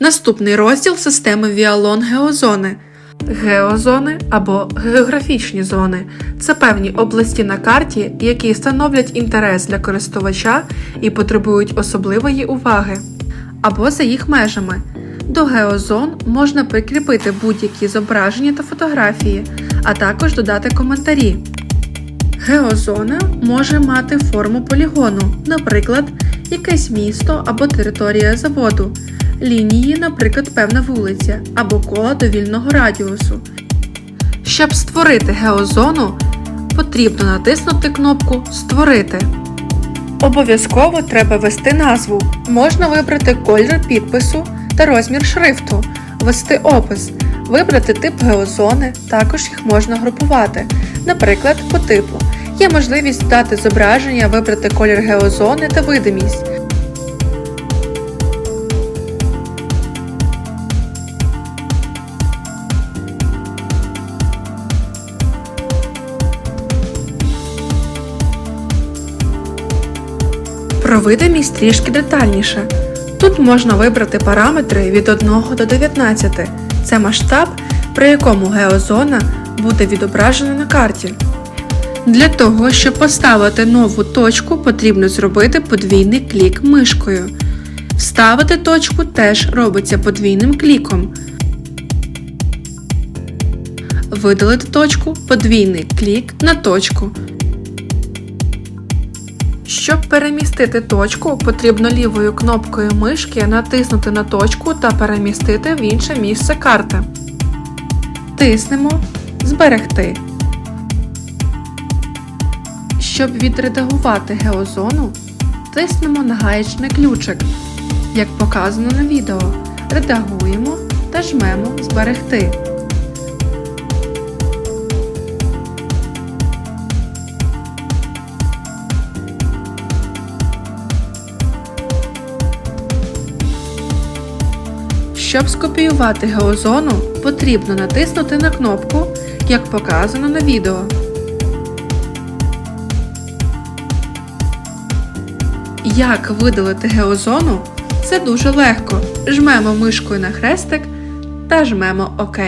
Наступний розділ системи Віалон Геозони. Геозони або географічні зони це певні області на карті, які становлять інтерес для користувача і потребують особливої уваги, або за їх межами. До геозон можна прикріпити будь-які зображення та фотографії, а також додати коментарі. Геозона може мати форму полігону, наприклад, якесь місто або територія заводу, лінії, наприклад, певна вулиця або кола довільного радіусу. Щоб створити геозону, потрібно натиснути кнопку Створити. Обов'язково треба ввести назву. Можна вибрати колір підпису та розмір шрифту, ввести опис, вибрати тип геозони, також їх можна групувати, наприклад, по типу. Є можливість дати зображення, вибрати колір геозони та видимість. Про видимість трішки детальніше. Тут можна вибрати параметри від 1 до 19. Це масштаб, при якому геозона буде відображена на карті. Для того, щоб поставити нову точку, потрібно зробити подвійний клік мишкою. Вставити точку теж робиться подвійним кліком. Видалити точку подвійний клік на точку. Щоб перемістити точку, потрібно лівою кнопкою мишки натиснути на точку та перемістити в інше місце карти. Тиснемо Зберегти. Щоб відредагувати геозону, тиснемо на гаєчний ключик, як показано на відео. Редагуємо та жмемо Зберегти. Щоб скопіювати геозону, потрібно натиснути на кнопку, як показано на відео. Як видалити геозону? Це дуже легко. Жмемо мишкою на хрестик та жмемо ОК.